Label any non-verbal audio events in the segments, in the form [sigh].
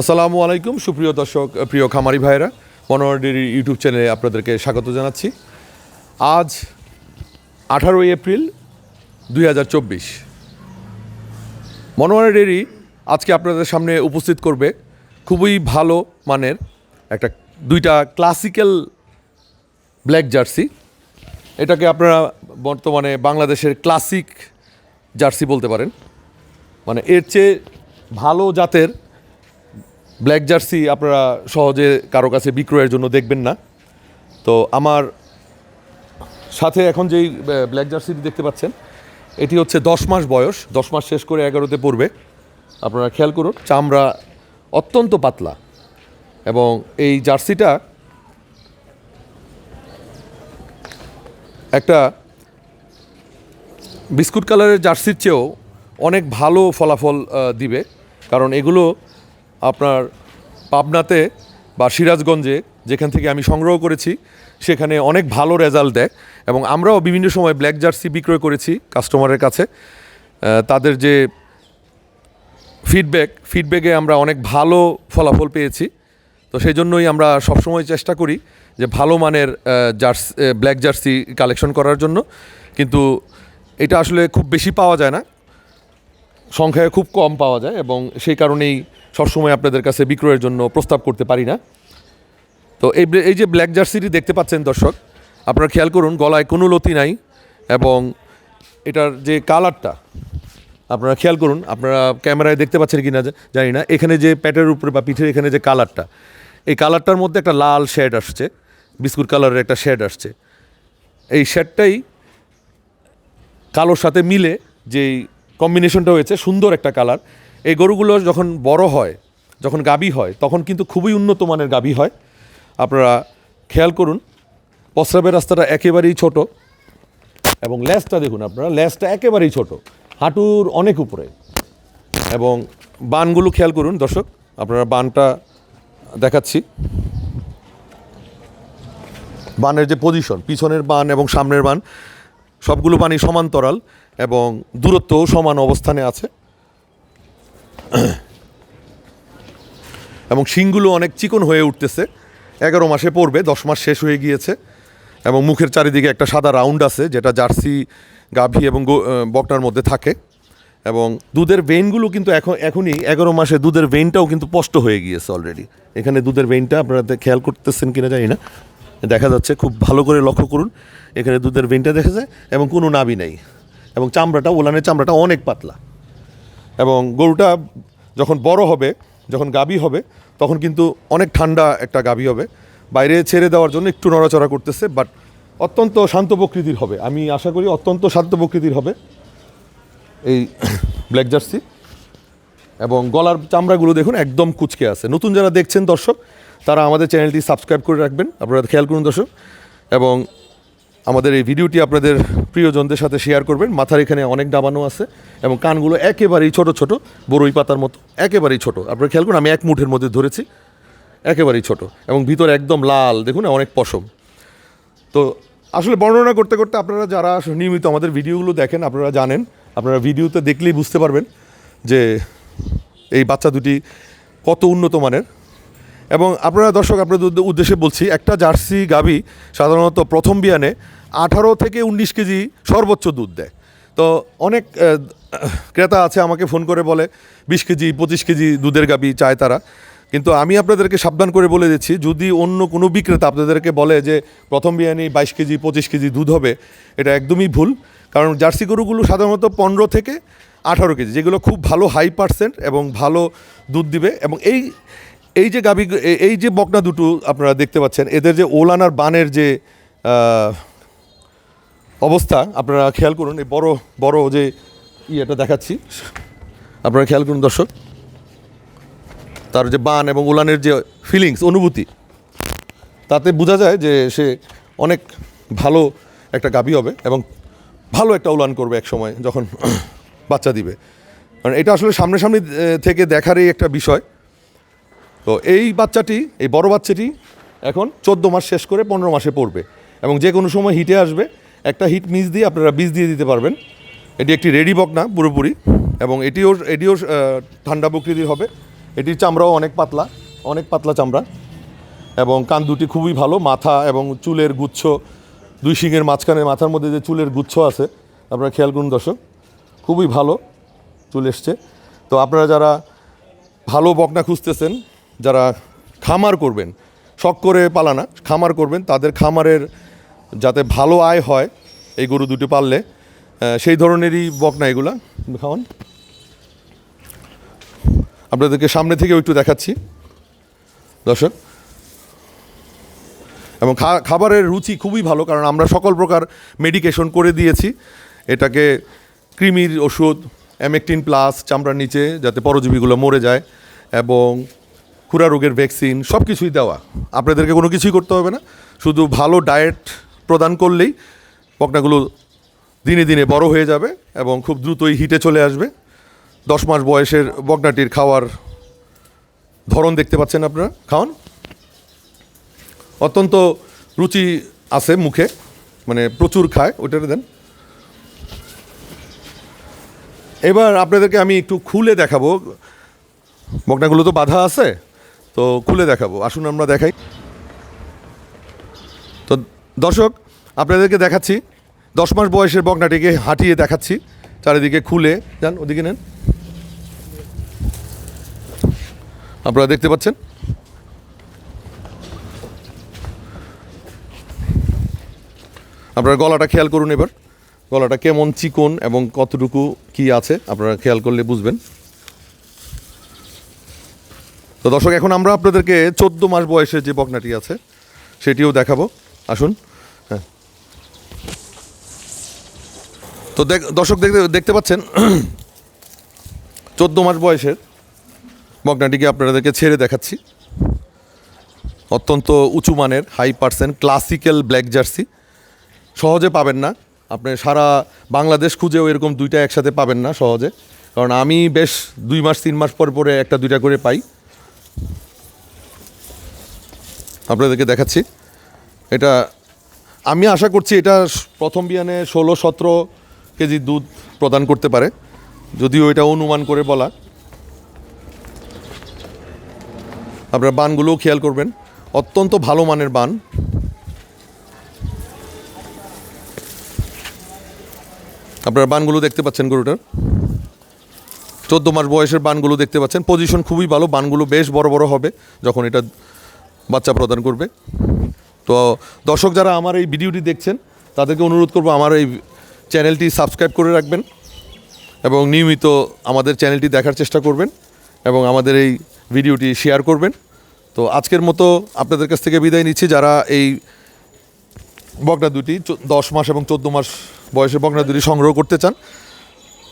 আসসালামু আলাইকুম, সুপ্রিয় দর্শক, প্রিয় খামারি ভাইরা মনোয়ার ডেরি ইউটিউব চ্যানেলে আপনাদেরকে স্বাগত জানাচ্ছি। আজ আঠারোই এপ্রিল দুই হাজার চব্বিশ। মনোয়ার ডেরি আজকে আপনাদের সামনে উপস্থিত করবে খুবই ভালো মানের একটা দুইটা ক্লাসিক্যাল ব্ল্যাক জার্সি এটাকে আপনারা বর্তমানে বাংলাদেশের ক্লাসিক জার্সি বলতে পারেন। মানে এর চেয়ে ভালো জাতের ব্ল্যাক জার্সি আপনারা সহজে কারও কাছে বিক্রয়ের জন্য দেখবেন না। তো আমার সাথে এখন যেই ব্ল্যাক জার্সিটি দেখতে পাচ্ছেন, এটি হচ্ছে দশ মাস বয়স, দশ মাস শেষ করে এগারোতে পড়বে। আপনারা খেয়াল করুন, চামড়া অত্যন্ত পাতলা এবং এই জার্সিটা একটা বিস্কুট কালারের জার্সির চেয়েও অনেক ভালো ফলাফল দিবে। কারণ এগুলো আপনার পাবনাতে বা সিরাজগঞ্জে, যেখান থেকে আমি সংগ্রহ করেছি, সেখানে অনেক ভালো রেজাল্ট দেয় এবং আমরাও বিভিন্ন সময় ব্ল্যাক জার্সি বিক্রয় করেছি কাস্টমারের কাছে। তাদের যে ফিডব্যাক ফিডব্যাকে আমরা অনেক ভালো ফলাফল পেয়েছি। তো সেই জন্যই আমরা সবসময় চেষ্টা করি যে ভালো মানের জার্সি ব্ল্যাক জার্সি কালেকশন করার জন্য। কিন্তু এটা আসলে খুব বেশি পাওয়া যায় না। সংখ্যায় খুব কম পাওয়া যায় এবং সেই কারণেই সবসময় আপনাদের কাছে বিক্রয়ের জন্য প্রস্তাব করতে পারি না। তো এই এই যে ব্ল্যাক জার্সিটি দেখতে পাচ্ছেন দর্শক, আপনারা খেয়াল করুন, গলায় কোনো লতি নাই এবং এটার যে কালারটা, আপনারা খেয়াল করুন, আপনারা ক্যামেরায় দেখতে পাচ্ছেন কি না জানি না। এখানে যে প্যাটের উপরে বা পিঠের এখানে যে কালারটা, এই কালারটার মধ্যে একটা লাল শেড আসছে, বিস্কুট কালারের একটা শেড আসছে। এই শেডটাই কালোর সাথে মিলে যেই কম্বিনেশনটা হয়েছে, সুন্দর একটা কালার। এই গরুগুলো যখন বড় হয়, যখন গাবি হয়, তখন কিন্তু খুবই উন্নত মানের গাবি হয়। আপনারা খেয়াল করুন, প্রস্রাবের রাস্তাটা একেবারেই ছোট এবং ল্যাসটা দেখুন আপনারা, ল্যাসটা একেবারেই ছোট, হাঁটুর অনেক উপরে। এবং বানগুলো খেয়াল করুন দর্শক, আপনারা বানটা দেখাচ্ছি। বানের যে পজিশন পিছনের বান এবং সামনের বান, সবগুলো বানই সমান্তরাল এবং দূরত্বও সমান অবস্থানে আছে। [clears throat] এবং শিংগুলো অনেক চিকন হয়ে উঠতেছে। এগারো মাসে পড়বে, দশ মাস শেষ হয়ে গিয়েছে। এবং মুখের চারিদিকে একটা সাদা রাউন্ড আছে, যেটা জার্সি, গাভী এবং বকনার মধ্যে থাকে। এবং দুধের ভেইনগুলো কিন্তু এখন, এখনই এগারো মাসে দুধের ভেইনটাও কিন্তু স্পষ্ট হয়ে গিয়েছে অলরেডি এখানে দুধের ভেইনটা আপনারা খেয়াল করতেছেন কিনা জানি না। দেখা যাচ্ছে খুব ভালো করে লক্ষ্য করুন। এখানে দুধের ভেইনটা দেখা যায়, এবং কোনো নাবি নেই। এবং চামড়াটা, ওলানের চামড়াটা অনেক পাতলা। এবং গরুটা যখন বড় হবে, যখন গাবি হবে, তখন কিন্তু অনেক ঠান্ডা একটা গাবি হবে। বাইরে ছেড়ে দেওয়ার জন্য একটু নড়াচড়া করতেছে বাট অত্যন্ত শান্ত প্রকৃতির হবে। আমি আশা করি অত্যন্ত শান্ত প্রকৃতির হবে এই [coughs] ব্ল্যাক জার্সি এবং গলার চামড়াগুলো দেখুন একদম কুচকে আছে। নতুন যারা দেখছেন দর্শক, তারা আমাদের চ্যানেলটি সাবস্ক্রাইব করে রাখবেন। আপনারা খেয়াল করুন দর্শক। এবং আমাদের এই ভিডিওটি আপনাদের প্রিয়জনদের সাথে শেয়ার করবেন। মাথার এখানে অনেক ডাবানো আছে এবং কানগুলো একেবারেই ছোট ছোট বড়ই পাতার মতো, একেবারেই ছোট। আপনারা খেয়াল করুন, আমি এক মুঠের মধ্যে ধরেছি, একেবারেই ছোট এবং ভিতরে একদম লাল, দেখুন অনেক পশম। তো আসলে বর্ণনা করতে করতে আপনারা যারা নিয়মিত আমাদের ভিডিওগুলো দেখেন, আপনারা জানেন, আপনারা ভিডিওতে দেখলেই বুঝতে পারবেন যে এই বাচ্চা দুটি কত উন্নত মানের। এবং আপনারা দর্শক, আপনাদের উদ্দেশ্যে বলছি, একটা জার্সি গাভী সাধারণত প্রথম বিয়ানে আঠারো থেকে উনিশ কেজি সর্বোচ্চ দুধ দেয়। তো অনেক ক্রেতা আছে আমাকে ফোন করে বলে, বিশ কেজি, পঁচিশ কেজি দুধের গাবি চায় তারা। কিন্তু আমি আপনাদেরকে সাবধান করে বলে দিচ্ছি, যদি অন্য কোনো বিক্রেতা আপনাদেরকে বলে যে প্রথম বিয়ানে বাইশ কেজি, পঁচিশ কেজি দুধ হবে, এটা একদমই ভুল। কারণ জার্সি গরুগুলো সাধারণত পনেরো থেকে আঠারো কেজি, যেগুলো খুব ভালো হাই পার্সেন্ট এবং ভালো দুধ দিবে। এবং এই এই যে এ- এই যে বকনা দুটো আপনারা দেখতে পাচ্ছেন এদের যে ওলান আর বানের যে অবস্থা আপনারা খেয়াল করুন এই বড় বড় যে ইয়েটা দেখাচ্ছি। আপনারা খেয়াল করুন দর্শক তার যে বান এবং উলানের যে ফিলিংস অনুভূতি তাতে বোঝা যায় যে সে অনেক ভালো একটা গাভী হবে এবং ভালো একটা উলান করবে এক সময় যখন বাচ্চা দিবে। কারণ এটা আসলে সামনাসামনি আহ, থেকে দেখারই একটা বিষয়। তো এই বাচ্চাটি, এই বড় বাচ্চাটি এখন চোদ্দ মাস শেষ করে পনেরো মাসে পড়বে এবং যে কোনো সময় হিটে আসবে। একটা হিট মিস দিয়ে আপনারা বীজ দিয়ে দিতে পারবেন। এটি একটি রেডি বক না পুরোপুরি এবং এটিও এটিও ঠান্ডা প্রকৃতির হবে। এটির চামড়াও অনেক পাতলা অনেক পাতলা চামড়া এবং কান দুটি খুবই ভালো, মাথা এবং চুলের গুচ্ছ, দুই শিঙের মাঝখানে মাথার মধ্যে যে চুলের গুচ্ছ আছে, আপনারা খেয়াল করুন দর্শক, খুবই ভালো চুল এসছে। তো আপনারা যারা ভালো বকনা খুঁজতেছেন যারা খামার করবেন, শখ করে পালানা, খামার করবেন, তাদের খামারের যাতে ভালো আয় হয়, এই গরু দুটি পাললে সেই ধরনেরই বকনা এগুলা। খাওয়ান। আপনাদেরকে সামনে থেকেও একটু দেখাচ্ছি। দর্শক। এবং খাবারের রুচি খুবই ভালো, কারণ আমরা সকল প্রকার মেডিকেশন করে দিয়েছি। এটাকে কৃমির ওষুধ অ্যামেকটিন প্লাস চামড়ার নিচে, যাতে পরজীবীগুলো মরে যায়। এবং খুরা রোগের ভ্যাকসিন সব কিছুই দেওয়া। আপনাদেরকে কোনো কিছুই করতে হবে না। শুধু ভালো ডায়েট প্রদান করলেই বকনাগুলো দিনে দিনে বড় হয়ে যাবে এবং খুব দ্রুতই হিটে চলে আসবে। দশ মাস বয়সের বকনাটির খাওয়ার ধরন দেখতে পাচ্ছেন আপনারা। খাওয়ান। অত্যন্ত রুচি আছে মুখে মানে প্রচুর খায় ওইটাতে দেন। এবার আপনাদেরকে আমি একটু খুলে দেখাবো। বকনাগুলো তো বাধা আছে। তো খুলে দেখাবো। আসুন আমরা দেখাই। তো দর্শক, আপনাদেরকে দেখাচ্ছি। দশ মাস বয়সের বকনাটিকে হাঁটিয়ে দেখাচ্ছি। চারিদিকে খুলে। যান, ওদিকে নেন। আপনারা দেখতে পাচ্ছেন? আপনারা গলাটা খেয়াল করুন এবার। গলাটা কেমন চিকন এবং কতটুকু কি আছে, আপনারা খেয়াল করলে বুঝবেন। তো দর্শক, এখন আমরা আপনাদেরকে চোদ্দ মাস বয়সের যে বকনাটি আছে, সেটিও দেখাবো। আসুন। হ্যাঁ। তো দেখ, দর্শক, দেখতে দেখতে পাচ্ছেন, চোদ্দ মাস বয়সের বকনাটিকে আপনাদেরকে ছেড়ে দেখাচ্ছি। অত্যন্ত উঁচু মানের high percent classical black jersey সহজে পাবেন না। আপনি সারা বাংলাদেশ খুঁজেও এরকম দুইটা একসাথে পাবেন না সহজে। কারণ আমি বেশ দুই মাস, তিন মাস পর পরে একটা দুইটা করে পাই। আপনাদেরকে দেখাচ্ছি। এটা আমি আশা করছি এটা প্রথম বিয়ানে ষোলো, সতেরো কেজি দুধ প্রদান করতে পারে। যদিও এটা অনুমান করে বলা। আপনার বানগুলোও খেয়াল করবেন। অত্যন্ত ভালো মানের বান। আপনারা বানগুলো দেখতে পাচ্ছেন গরুটার। চোদ্দ মাস বয়সের বানগুলো দেখতে পাচ্ছেন। পজিশন খুবই ভালো, বানগুলো বেশ বড় বড় হবে যখন এটা বাচ্চা প্রদান করবে। তো দর্শক যারা আমার এই ভিডিওটি দেখছেন, তাদেরকে অনুরোধ করব আমার এই চ্যানেলটি সাবস্ক্রাইব করে রাখবেন এবং নিয়মিত আমাদের চ্যানেলটি দেখার চেষ্টা করবেন এবং আমাদের এই ভিডিওটি শেয়ার করবেন। তো আজকের মতো আপনাদের কাছ থেকে বিদায় নিচ্ছি। যারা এই বকনা দুটি দশ মাস এবং চোদ্দ মাস বয়সের বকনা দুটি সংগ্রহ করতে চান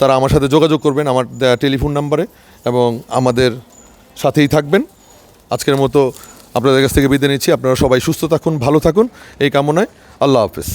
তারা আমার সাথে যোগাযোগ করবেন আমার টেলিফোন নাম্বারে এবং আমাদের সাথেই থাকবেন। আজকের মতো আপনাদের কাছ থেকে বিদায় নিচ্ছি। আপনারা সবাই সুস্থ থাকুন, ভালো থাকুন। এই কামনায় আল্লাহ হাফেজ।